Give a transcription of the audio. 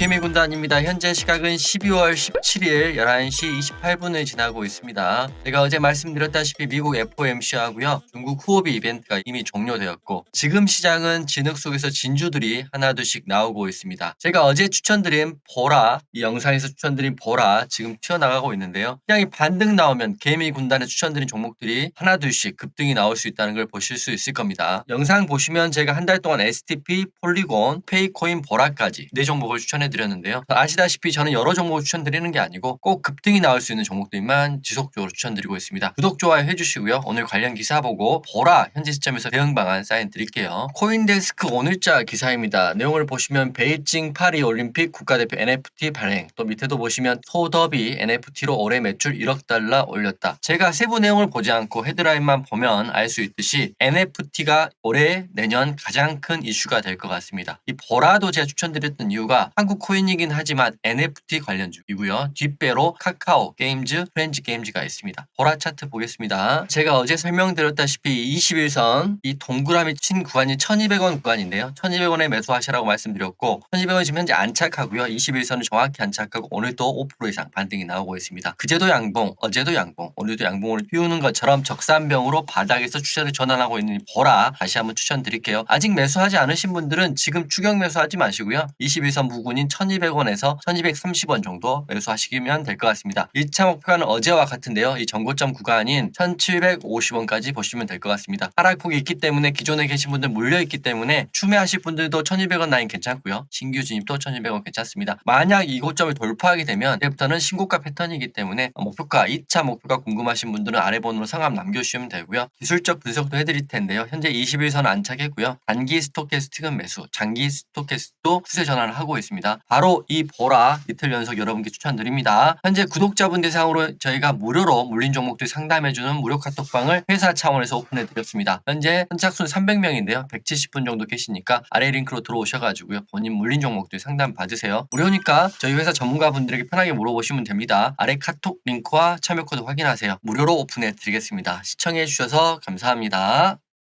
개미군단입니다. 현재 시각은 12월 17일 11시 28분을 지나고 있습니다. 제가 어제 말씀드렸다시피 미국 FOMC 하고요. 중국 후오비 이벤트가 이미 종료되었고 지금 시장은 진흙 속에서 진주들이 하나둘씩 나오고 있습니다. 제가 어제 추천드린 보라, 이 영상에서 추천드린 보라 지금 튀어나가고 있는데요. 시장이 반등 나오면 개미 군단에 추천드린 종목들이 하나둘씩 급등이 나올 수 있다는 걸 보실 수 있을 겁니다. 영상 보시면 제가 한 달 동안 STP, 폴리곤, 페이코인, 보라까지 네 종목을 추천해 드렸는데요. 아시다시피 저는 여러 종목을 추천드리는 게 아니고 꼭 급등이 나올 수 있는 종목들만 지속적으로 추천드리고 있습니다. 구독, 좋아요 해주시고요. 오늘 관련 기사 보고 보라 현재 시점에서 대응 방안 사인 드릴게요. 코인데스크 오늘자 기사입니다. 내용을 보시면 베이징 파리 올림픽 국가대표 NFT 발행 또 밑에도 보시면 소더비 NFT로 올해 매출 1억 달러 올렸다. 제가 세부 내용을 보지 않고 헤드라인만 보면 알 수 있듯이 NFT가 올해 내년 가장 큰 이슈가 될 것 같습니다. 이 보라도 제가 추천드렸던 이유가 한국 코인이긴 하지만 NFT 관련주이고요. 뒷배로 카카오 게임즈, 프렌즈 게임즈가 있습니다. 보라 차트 보겠습니다. 제가 어제 설명드렸다시피 21선 이 동그라미 친 구간이 1200원 구간인데요. 1200원에 매수하시라고 말씀드렸고 1200원 지금 현재 안착하고요. 21선을 정확히 안착하고 오늘도 5% 이상 반등이 나오고 있습니다. 그제도 양봉, 어제도 양봉, 오늘도 양봉을 띄우는 것처럼 적산병으로 바닥에서 추세를 전환하고 있는 이 보라 다시 한번 추천드릴게요. 아직 매수하지 않으신 분들은 지금 추격 매수하지 마시고요. 21선 부근인 1200원에서 1230원 정도 매수하시면 될 것 같습니다. 1차 목표가는 어제와 같은데요. 이 전고점 구간인 1750원까지 보시면 될 것 같습니다. 하락폭이 있기 때문에 기존에 계신 분들 물려있기 때문에 추매하실 분들도 1200원 라인 괜찮고요. 신규 진입도 1200원 괜찮습니다. 만약 이 고점을 돌파하게 되면 이제부터는 신고가 패턴이기 때문에 목표가 2차 목표가 궁금하신 분들은 아래 번호로 상함 남겨주시면 되고요. 기술적 분석도 해드릴 텐데요. 현재 21선 안착했고요. 단기 스토캐스틱은 매수, 장기 스토캐스틱도 추세 전환을 하고 있습니다. 바로 이 보라 이틀 연속 여러분께 추천드립니다. 현재 구독자분 대상으로 저희가 무료로 물린 종목들 상담해주는 무료 카톡방을 회사 차원에서 오픈해드렸습니다. 현재 선착순 300명인데요. 170분 정도 계시니까 아래 링크로 들어오셔가지고요. 본인 물린 종목들 상담 받으세요. 무료니까 저희 회사 전문가분들에게 편하게 물어보시면 됩니다. 아래 카톡 링크와 참여 코드 확인하세요. 무료로 오픈해드리겠습니다. 시청해주셔서 감사합니다.